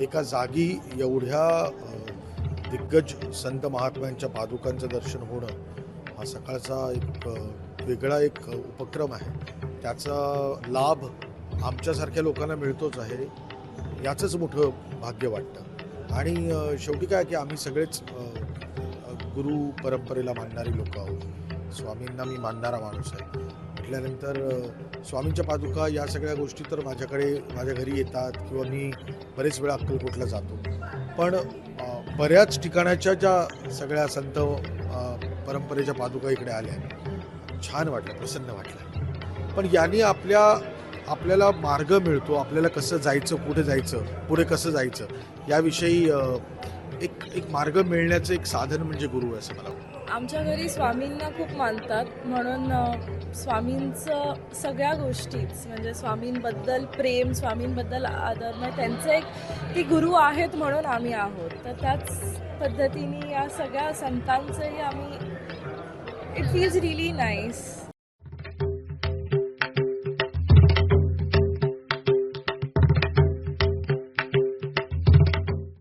एका जागी एवढ्या दिग्गज संत महात्म्यांच्या पादुकांचं दर्शन होणं हा सकाळचा एक वेगळा एक उपक्रम आहे. त्याचा लाभ आमच्यासारख्या लोकांना मिळतोच आहे याचंच मोठं भाग्य वाटतं. आणि शेवटी काय की आम्ही सगळेच गुरु परंपरेला मानणारी लोक आहोत. स्वामींना मी मानणारा माणूस आहे. म्हटल्यानंतर स्वामींच्या पादुका या सगळ्या गोष्टी तर माझ्याकडे माझ्या घरी येतात किंवा मी बरेच वेळा अक्कलकोटला जातो. पण बऱ्याच ठिकाणाच्या ज्या सगळ्या संत परंपरेच्या पादुका इकडे आल्या छान वाटलं प्रसन्न वाटलं. पण यांनी आपल्या आपल्याला मार्ग मिळतो आपल्याला कसं जायचं कुठे जायचं पुढे कसं जायचं याविषयी एक एक मार्ग मिळण्याचं एक साधन म्हणजे गुरु आहे असं मला वाटतं. आमच्या घरी स्वामींना खूप मानतात. म्हणून स्वामींचं सगळ्या गोष्टीच म्हणजे स्वामींबद्दल प्रेम स्वामींबद्दल आदर म्हणजे त्यांचं एक ती गुरु आहेत म्हणून आम्ही आहोत. तर त्याच पद्धतीने या सगळ्या संतांचंही आम्ही इट फील्स रिली नाईस